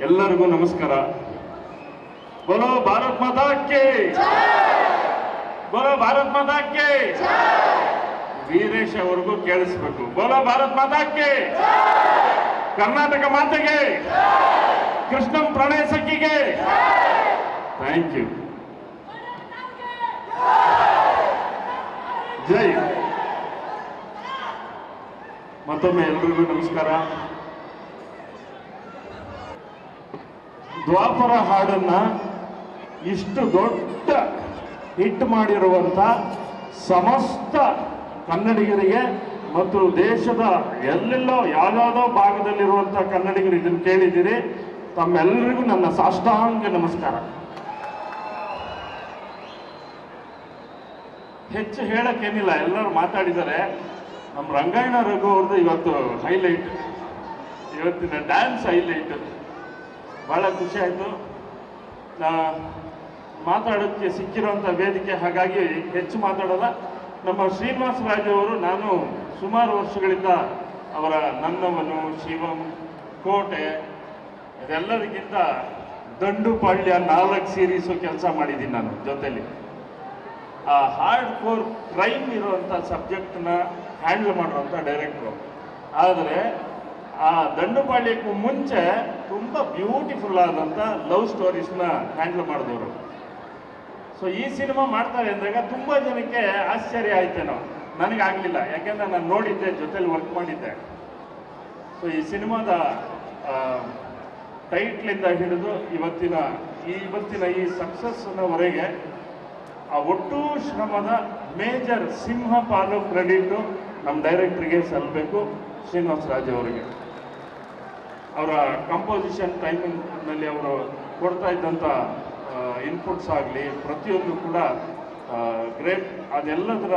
ಎಲ್ಲರಿಗೂ ನಮಸ್ಕಾರ. ಬೋಲೋ ಭಾರತ್ ಮಾತಾಕ್ಕೆ ಬೋಲೋ ಭಾರತ್ ಮಾತಾಕ್ಕೆ ವೀರೇಶ್ ಅವ್ರಿಗೂ ಕೇಳಿಸ್ಬೇಕು. ಬೋಲೋ ಭಾರತ್ ಮಾತಾಕ್ಕೆ ಕರ್ನಾಟಕ ಮಾತೆಗೆ ಕೃಷ್ಣಂ ಪ್ರಣಯ ಸಖಿಗೆ ಥ್ಯಾಂಕ್ ಯು. ಜೈ. ಮತ್ತೊಮ್ಮೆ ಎಲ್ರಿಗೂ ನಮಸ್ಕಾರ. ದ್ವಾಪರ ಹಾಡನ್ನ ಇಷ್ಟು ದೊಡ್ಡ ಹಿಟ್ ಮಾಡಿರುವಂಥ ಸಮಸ್ತ ಕನ್ನಡಿಗರಿಗೆ ಮತ್ತು ದೇಶದ ಎಲ್ಲೆಲ್ಲೋ ಯಾವ್ಯಾವುದೋ ಭಾಗದಲ್ಲಿರುವಂಥ ಕನ್ನಡಿಗರು ಇದನ್ನು ಕೇಳಿದ್ದೀರಿ. ತಮ್ಮೆಲ್ಲರಿಗೂ ನನ್ನ ಸಾಷ್ಟಾಂಗ ನಮಸ್ಕಾರ. ಹೆಚ್ಚು ಹೇಳಕ್ಕೇನಿಲ್ಲ, ಎಲ್ಲರೂ ಮಾತಾಡಿದ್ದಾರೆ. ನಮ್ಮ ರಂಗಾಯಣ ರಘು ಅವ್ರದ್ದು ಇವತ್ತು ಹೈಲೈಟ್ ಇವತ್ತಿನ ಡ್ಯಾನ್ಸ್ ಹೈಲೈಟ್ ಬಹಳ ಖುಷಿ ಆಯಿತು. ಮಾತಾಡೋಕ್ಕೆ ಸಿಕ್ಕಿರುವಂಥ ವೇದಿಕೆ ಹಾಗಾಗಿ ಹೆಚ್ಚು ಮಾತಾಡಲ್ಲ. ನಮ್ಮ ಶ್ರೀನಿವಾಸ ಅವರು ನಾನು ಸುಮಾರು ವರ್ಷಗಳಿಂದ ಅವರ ನನ್ನವನು, ಶಿವಂ, ಕೋಟೆ ಇದೆಲ್ಲದಕ್ಕಿಂತ ದಂಡುಪಾಳ್ಯ ನಾಲ್ಕು ಸೀರೀಸು ಕೆಲಸ ಮಾಡಿದ್ದೀನಿ ನಾನು ಜೊತೆಯಲ್ಲಿ ಆ ಹಾರ್ಡ್ ಕೋರ್ ಕ್ರೈಮ್ ಇರುವಂಥ ಸಬ್ಜೆಕ್ಟ್ನ ಹ್ಯಾಂಡಲ್ ಮಾಡುವಂಥ ಡೈರೆಕ್ಟ್ರು ಆದರೆ ಆ ದಂಡುಪಾಳ್ಯಕ್ಕೂ ಮುಂಚೆ ತುಂಬ ಬ್ಯೂಟಿಫುಲ್ ಆದಂಥ ಲವ್ ಸ್ಟೋರೀಸ್ನ ಹ್ಯಾಂಡಲ್ ಮಾಡಿದವರು. ಸೊ ಈ ಸಿನಿಮಾ ಮಾಡ್ತಾರೆ ಅಂದಾಗ ತುಂಬ ಜನಕ್ಕೆ ಆಶ್ಚರ್ಯ ಆಯ್ತೇನೋ. ನನಗಾಗಲಿಲ್ಲ ಯಾಕೆಂದ್ರೆ ನಾನು ನೋಡಿದ್ದೆ, ಜೊತೆಲಿ ವರ್ಕ್ ಮಾಡಿದ್ದೆ. ಸೊ ಈ ಸಿನಿಮಾದ ಟೈಟ್ಲಿಂದ ಹಿಡಿದು ಇವತ್ತಿನ, ಈ ಇವತ್ತಿನ ಈ ಸಕ್ಸಸ್ನವರೆಗೆ ಆ ಒಟ್ಟು ಶ್ರಮದ ಮೇಜರ್ ಸಿಂಹ ಪಾಲು ಕ್ರೆಡಿಟು ನಮ್ಮ ಡೈರೆಕ್ಟ್ರಿಗೆ ಸಲ್ಲಬೇಕು ಶ್ರೀನಿವಾಸ ರಾಜ್ ಅವರಿಗೆ. ಅವರ ಕಂಪೋಸಿಷನ್ ಟೈಮಿಂಗ್ನಲ್ಲಿ ಅವರು ಕೊಡ್ತಾ ಇದ್ದಂಥ ಇನ್ಪುಟ್ಸ್ ಆಗಲಿ, ಪ್ರತಿಯೊಂದು ಕೂಡ ಗ್ರೇಟ್ ಅದೆಲ್ಲದರ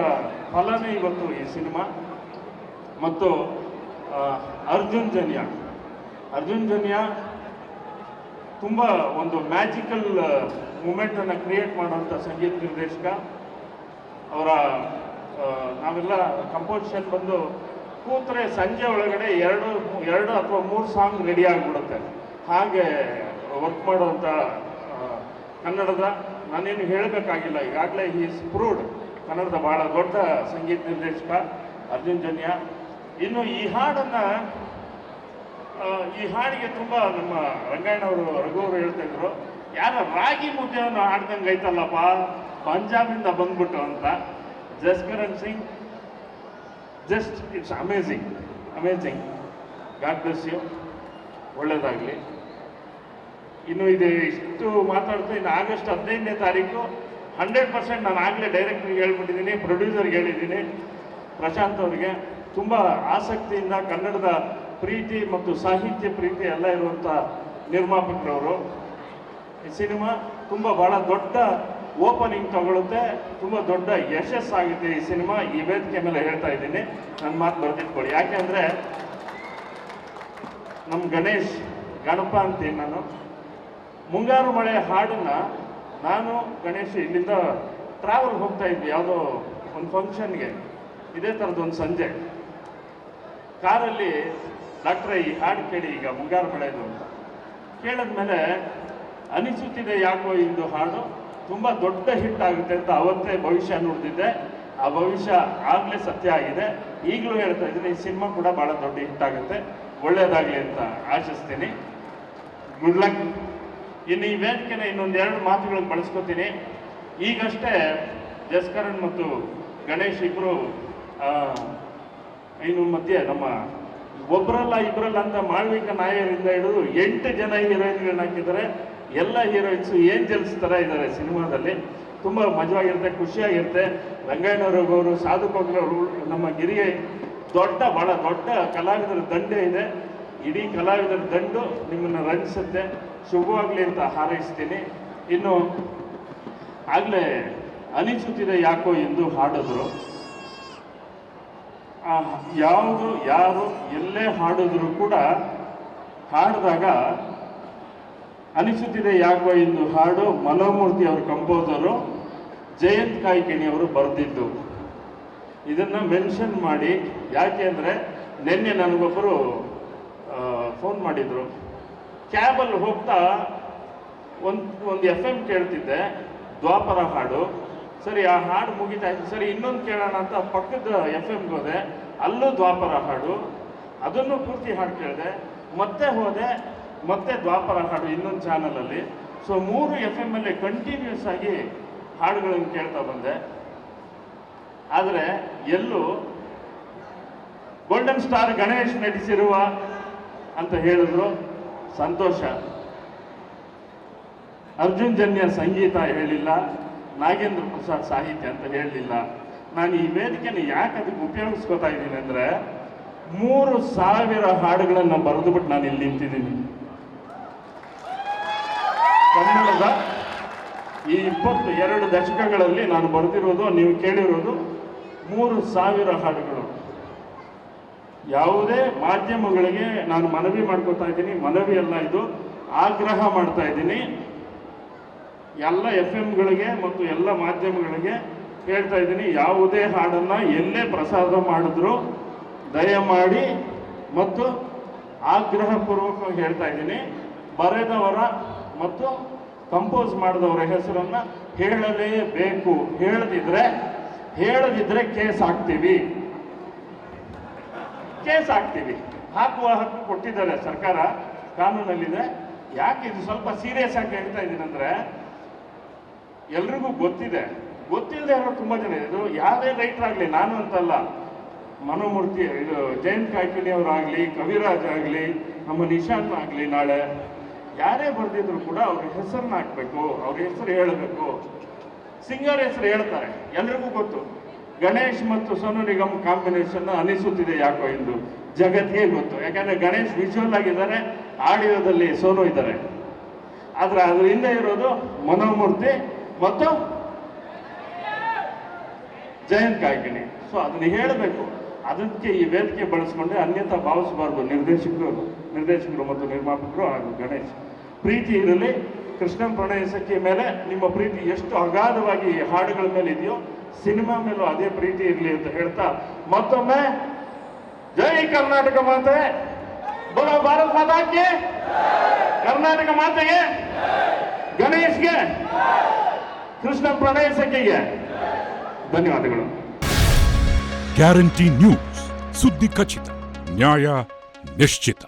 ಫಲನೇ ಇವತ್ತು ಈ ಸಿನಿಮಾ. ಮತ್ತು ಅರ್ಜುನ್ ಜನ್ಯ. ಅರ್ಜುನ್ ಜನ್ಯ ತುಂಬ ಒಂದು ಮ್ಯಾಜಿಕಲ್ ಮೂಮೆಂಟನ್ನು ಕ್ರಿಯೇಟ್ ಮಾಡುವಂಥ ಸಂಗೀತ ನಿರ್ದೇಶಕ. ಅವರ ನಾವೆಲ್ಲ ಕಂಪೋಸಿಷನ್ ಬಂದು ಕೂತ್ರೆ ಸಂಜೆ ಒಳಗಡೆ ಎರಡು ಎರಡು ಅಥವಾ ಮೂರು ಸಾಂಗ್ ರೆಡಿ ಆಗಿಬಿಡುತ್ತೆ. ಹಾಗೆ ವರ್ಕ್ ಮಾಡುವಂಥ ಕನ್ನಡದ. ನಾನೇನು ಹೇಳಬೇಕಾಗಿಲ್ಲ, ಈಗಾಗಲೇ ಈಸ್ ಪ್ರೂವ್ಡ್ ಕನ್ನಡದ ಭಾಳ ದೊಡ್ಡ ಸಂಗೀತ ನಿರ್ದೇಶಕ, ಅರ್ಜುನ್ ಜನ್ಯ. ಇನ್ನು ಈ ಹಾಡನ್ನು ಈ ಹಾಡಿಗೆ ತುಂಬ ನಮ್ಮ ರಂಗಾಯಣವರು, ರಘು ಅವರು ಹೇಳ್ತಾ ಇದ್ರು, ಯಾರ ರಾಗಿ ಮುದ್ದೆಯನ್ನು ಹಾಡ್ದಂಗೆ ಐತಲ್ಲಪ್ಪ ಪಂಜಾಬಿಂದ ಬಂದ್ಬಿಟ್ಟು ಅಂತ. Jaskaran Singh just it's amazing amazing god bless you ಒಳ್ಳೇದಾಗಲಿ. ಇನ್ನು ಇದೆ ಇಷ್ಟು ಮಾತಾಡ್ತಾ ಇನ್ನು ಆಗಸ್ಟ್ ಹದಿನೈದನೇ ತಾರೀಕು ಹಂಡ್ರೆಡ್ ಪರ್ಸೆಂಟ್ ನಾನು ಆಗಲೇ ಡೈರೆಕ್ಟ್ರಿಗೆ ಹೇಳ್ಬಿಟ್ಟಿದ್ದೀನಿ, ಪ್ರೊಡ್ಯೂಸರ್ಗೆ ಹೇಳಿದ್ದೀನಿ. ಪ್ರಶಾಂತ್ ಅವರಿಗೆ ತುಂಬ ಆಸಕ್ತಿಯಿಂದ ಕನ್ನಡದ ಪ್ರೀತಿ ಮತ್ತು ಸಾಹಿತ್ಯ ಪ್ರೀತಿ ಎಲ್ಲ ಇರುವಂಥ ನಿರ್ಮಾಪಕರವರು. ಈ ಸಿನಿಮಾ ತುಂಬ ಭಾಳ ದೊಡ್ಡ ಓಪನಿಂಗ್ ತಗೊಳುತ್ತೆ. ತುಂಬ ದೊಡ್ಡ ಯಶಸ್ಸಾಗುತ್ತೆ ಈ ಸಿನಿಮಾ. ಈ ವೇದಿಕೆ ಮೇಲೆ ಹೇಳ್ತಾ ಇದ್ದೀನಿ. ನನ್ನ ಮಾತು ಬರೆದಿಟ್ಕೊಳ್ಳಿ. ಯಾಕೆಂದರೆ ನಮ್ಮ ಗಣೇಶ್, ಗಣಪ ಅಂತೀನಿ ನಾನು. ಮುಂಗಾರು ಮಳೆ ಹಾಡನ್ನು ನಾನು, ಗಣೇಶ್ ಇಲ್ಲಿಂದ ಟ್ರಾವೆಲ್ ಹೋಗ್ತಾ ಇದ್ವಿ. ಯಾವುದೋ ಒಂದು ಫಂಕ್ಷನ್ಗೆ ಇದೇ ಥರದ್ದು ಒಂದು ಸಂಜೆ. ಕಾರಲ್ಲಿ ಡಾಕ್ಟ್ರೇ ಈ ಹಾಡು ಕೇಳಿ ಈಗ ಮುಂಗಾರು ಮಳೆದು ಅಂತ. ಕೇಳಿದ್ಮೇಲೆ ಅನಿಸುತ್ತಿದೆ ಯಾಕೋ ಇಂದು ಹಾಡು. ತುಂಬ ದೊಡ್ಡ ಹಿಟ್ ಆಗುತ್ತೆ ಅಂತ ಅವತ್ತೇ ಭವಿಷ್ಯ ನೋಡ್ತಿದ್ದೆ ಆ ಭವಿಷ್ಯ ಆಗಲೇ ಸತ್ಯ ಆಗಿದೆ. ಈಗಲೂ ಹೇಳ್ತಾ ಇದ್ದೀನಿ, ಈ ಸಿನಿಮಾ ಕೂಡ ಭಾಳ ದೊಡ್ಡ ಹಿಟ್ ಆಗುತ್ತೆ. ಒಳ್ಳೆಯದಾಗಲಿ ಅಂತ ಆಶಿಸ್ತೀನಿ. ಗುಡ್ ಲಕ್ ಇನ್ನು ಈ ವೇದಿಕೆನ ಇನ್ನೊಂದು ಎರಡು ಮಾತುಗಳನ್ನು ಬಳಸ್ಕೊತೀನಿ. ಈಗಷ್ಟೇ ಜಸ್ಕರಣ್ ಮತ್ತು ಗಣೇಶ್ ಇಬ್ಬರು ಇನ್ನು ಮಧ್ಯೆ ನಮ್ಮ ಒಬ್ಬರಲ್ಲ ಇಬ್ಬರಲ್ಲ ಅಂತ ಮಾಳ್ವಿಕ ನಾಯರಿಂದ ಹಿಡಿದು ಎಂಟು ಜನ ಹೀರೋಯಿನ್ಗಳನ್ನ ಹಾಕಿದ್ದಾರೆ. ಎಲ್ಲ ಹೀರೋಯಿನ್ಸು ಏಂಜಲ್ಸ್ ಥರ ಇದ್ದಾರೆ ಸಿನಿಮಾದಲ್ಲಿ. ತುಂಬ ಮಜವಾಗಿರುತ್ತೆ, ಖುಷಿಯಾಗಿರುತ್ತೆ. ರಂಗಾಯಣರವರು ಸಾಧು ಅವರು ನಮ್ಮ ಗಿರಿಯ ದೊಡ್ಡ ಭಾಳ ದೊಡ್ಡ ಕಲಾವಿದರ ದಂಡೆ ಇದೆ. ಇಡೀ ಕಲಾವಿದರ ದಂಡು ನಿಮ್ಮನ್ನು ರಂಜಿಸುತ್ತೆ. ಶುಭವಾಗಲಿ ಅಂತ ಹಾರೈಸ್ತೀನಿ. ಇನ್ನು ಆಗಲೇ ಅನಿಸುತ್ತಿದೆ ಯಾಕೋ ಎಂದು ಹಾಡಿದ್ರು. ಯಾವುದು, ಯಾರು, ಎಲ್ಲೇ ಹಾಡಿದ್ರು ಕೂಡ ಹಾಡಿದಾಗ ಅನಿಸುತ್ತಿದೆ ಯಾಕೋ ಎಂದು ಹಾಡು ಮನೋಮೂರ್ತಿ ಅವರು ಕಂಪೋಸರು ಜಯಂತ್ ಕಾಯ್ಕಿಣಿ ಅವರು ಬರೆದಿದ್ದು. ಇದನ್ನು ಮೆನ್ಷನ್ ಮಾಡಿ, ಯಾಕೆ ಅಂದರೆ ನಿನ್ನೆ ನನಗೊಬ್ಬರು ಫೋನ್ ಮಾಡಿದರು. ಕ್ಯಾಬಲ್ಲಿ ಹೋಗ್ತಾ ಒಂದು ಒಂದು ಎಫ್ ಎಂ ಕೇಳ್ತಿದ್ದೆ, ದ್ವಾಪರ ಹಾಡು. ಸರಿ, ಆ ಹಾಡು ಮುಗಿತಾಯ್ತು ಸರಿ, ಇನ್ನೊಂದು ಕೇಳೋಣ ಅಂತ ಪಕ್ಕದ ಎಫ್ ಎಮ್ಗೆ ಹೋದೆ. ಅಲ್ಲೂ ದ್ವಾಪರ ಹಾಡು. ಅದನ್ನು ಪೂರ್ತಿ ಹಾಡು ಕೇಳಿದೆ. ಮತ್ತೆ ಹೋದೆ ಮತ್ತೆ ದ್ವಾಪರ ಹಾಡು ಇನ್ನೊಂದು ಚಾನಲಲ್ಲಿ ಸೊ ಮೂರು ಎಫ್ ಎಂ ಅಲ್ಲಿ ಕಂಟಿನ್ಯೂಸ್ ಆಗಿ ಹಾಡುಗಳನ್ನು ಕೇಳ್ತಾ ಬಂದೆ. ಆದರೆ ಎಲ್ಲೂ ಗೋಲ್ಡನ್ ಸ್ಟಾರ್ ಗಣೇಶ್ ನಟಿಸಿರುವ ಅಂತ ಹೇಳಿದ್ರು ಸಂತೋಷ. ಅರ್ಜುನ್ ಜನ್ಯ ಸಂಗೀತ ಹೇಳಿಲ್ಲ, ನಾಗೇಂದ್ರ ಪ್ರಸಾದ್ ಸಾಹಿತ್ಯ ಅಂತ ಹೇಳಲಿಲ್ಲ. ನಾನು ಈ ವೇದಿಕೆನ ಯಾಕೆ ಅದಕ್ಕೆ ಉಪಯೋಗಿಸ್ಕೋತಾ ಇದ್ದೀನಿ ಅಂದರೆ ಮೂರು ಸಾವಿರ ಹಾಡುಗಳನ್ನು ಬರೆದುಬಿಟ್ಟು ನಾನು ಇಲ್ಲಿ ನಿಂತಿದ್ದೀನಿ. ಕನ್ನಡದ ಈ ಇಪ್ಪತ್ತು ಎರಡು ದಶಕಗಳಲ್ಲಿ ನಾನು ಬರೆದಿರೋದು, ನೀವು ಕೇಳಿರೋದು ಮೂರು ಸಾವಿರ ಹಾಡುಗಳು. ಯಾವುದೇ ಮಾಧ್ಯಮಗಳಿಗೆ ನಾನು ಮನವಿ ಮಾಡ್ಕೋತಾ ಇದ್ದೀನಿ, ಮನವಿ ಅಲ್ಲ ಇದು, ಆಗ್ರಹ ಮಾಡ್ತಾ ಇದ್ದೀನಿ. ಎಲ್ಲ ಎಫ್ ಎಮ್ಗಳಿಗೆ ಮತ್ತು ಎಲ್ಲ ಮಾಧ್ಯಮಗಳಿಗೆ ಹೇಳ್ತಾ ಇದ್ದೀನಿ, ಯಾವುದೇ ಹಾಡನ್ನು ಎಲ್ಲೇ ಪ್ರಸಾರ ಮಾಡಿದ್ರು ದಯಮಾಡಿ ಮತ್ತು ಆಗ್ರಹಪೂರ್ವಕವಾಗಿ ಹೇಳ್ತಾ ಇದ್ದೀನಿ. ಬರೆದವರ ಮತ್ತು ಕಂಪೋಸ್ ಮಾಡಿದವರ ಹೆಸರನ್ನು ಹೇಳಲೇಬೇಕು ಹೇಳದಿದ್ರೆ ಹೇಳದಿದ್ರೆ ಕೇಸ್ ಹಾಕ್ತೀವಿ. ಕೇಸ್ ಹಾಕ್ತೀವಿ. ಹಾಕುವ ಹಕ್ಕು ಕೊಟ್ಟಿದ್ದಾರೆ ಸರ್ಕಾರ, ಕಾನೂನಲ್ಲಿದೆ. ಯಾಕೆ ಇದು ಸ್ವಲ್ಪ ಸೀರಿಯಸ್ ಆಗಿ ಹೇಳ್ತಾ ಇದ್ದೀನಿ ಅಂದ್ರೆ ಎಲ್ರಿಗೂ ಗೊತ್ತಿದೆ. ಗೊತ್ತಿಲ್ಲದೆ ಇರೋ ತುಂಬಾ ಜನ ಇದು ಯಾವುದೇ ರೈಟರ್ ಆಗಲಿ, ನಾನು ಅಂತಲ್ಲ, ಮನೋಮೂರ್ತಿ, ಇದು ಜಯಂತ್ ಕಾಯ್ಕಿಣಿ ಅವರಾಗಲಿ, ಕವಿರಾಜ್ ಆಗಲಿ, ನಮ್ಮ ನಿಶಾಂತ್ ಆಗಲಿ ನಾಳೆ ಯಾರೇ ಬರೆದಿದ್ರು ಕೂಡ ಅವ್ರ ಹೆಸರನ್ನ ಹಾಕ್ಬೇಕು, ಅವ್ರ ಹೆಸರು ಹೇಳಬೇಕು. ಸಿಂಗರ್ ಹೆಸರು ಹೇಳ್ತಾರೆ, ಎಲ್ರಿಗೂ ಗೊತ್ತು. ಗಣೇಶ್ ಮತ್ತು ಸೋನು ನಿಗಮ್ ಕಾಂಬಿನೇಷನ್ ಅನಿಸುತ್ತಿದೆ ಯಾಕೋ ಎಂದು. ಜಗತ್ತಿಗೆ ಗೊತ್ತು. ಯಾಕಂದ್ರೆ ಗಣೇಶ್ ವಿಜುವಲ್ ಆಗಿದ್ದಾರೆ, ಆಡಿಯೋದಲ್ಲಿ ಸೋನು ಇದ್ದಾರೆ. ಆದ್ರೆ ಅದ್ರ ಹಿಂದೆ ಇರೋದು ಮನೋಮೂರ್ತಿ ಮತ್ತು ಜಯಂತ್ ಕಾಯ್ಕಿಣಿ. ಸೊ ಅದನ್ನ ಹೇಳಬೇಕು. ಅದಕ್ಕೆ ಈ ವೇದಿಕೆ ಬಳಸ್ಕೊಂಡೆ ಅನ್ಯತಾ ಭಾವಿಸಬಾರ್ದು ನಿರ್ದೇಶಕರು ನಿರ್ದೇಶಕರು ಮತ್ತು ನಿರ್ಮಾಪಕರು ಹಾಗೂ ಗಣೇಶ್. ಪ್ರೀತಿ ಇರಲಿ ಕೃಷ್ಣನ್ ಪ್ರಣಯ ಸಖಿ ಮೇಲೆ ನಿಮ್ಮ ಪ್ರೀತಿ ಎಷ್ಟು ಅಗಾಧವಾಗಿ ಹಾಡುಗಳ ಮೇಲೆ ಇದೆಯೋ, ಸಿನಿಮಾ ಮೇಲೂ ಅದೇ ಪ್ರೀತಿ ಇರಲಿ ಅಂತ ಹೇಳ್ತಾ ಮತ್ತೊಮ್ಮೆ, ಜೈ ಕರ್ನಾಟಕ ಮಾತೆ. ಬರೋ ಭಾರತ್ ಮಾತಾಕ್ಕೆ. ಕರ್ನಾಟಕ ಮಾತೆಗೆ. ಗಣೇಶ್ಗೆ. ಕೃಷ್ಣ ಪ್ರಣಯ ಧನ್ಯವಾದಗಳು. Guarantee news. ಸುದ್ದಿ ಖಚಿತ, ನ್ಯಾಯ ನಿಶ್ಚಿತ.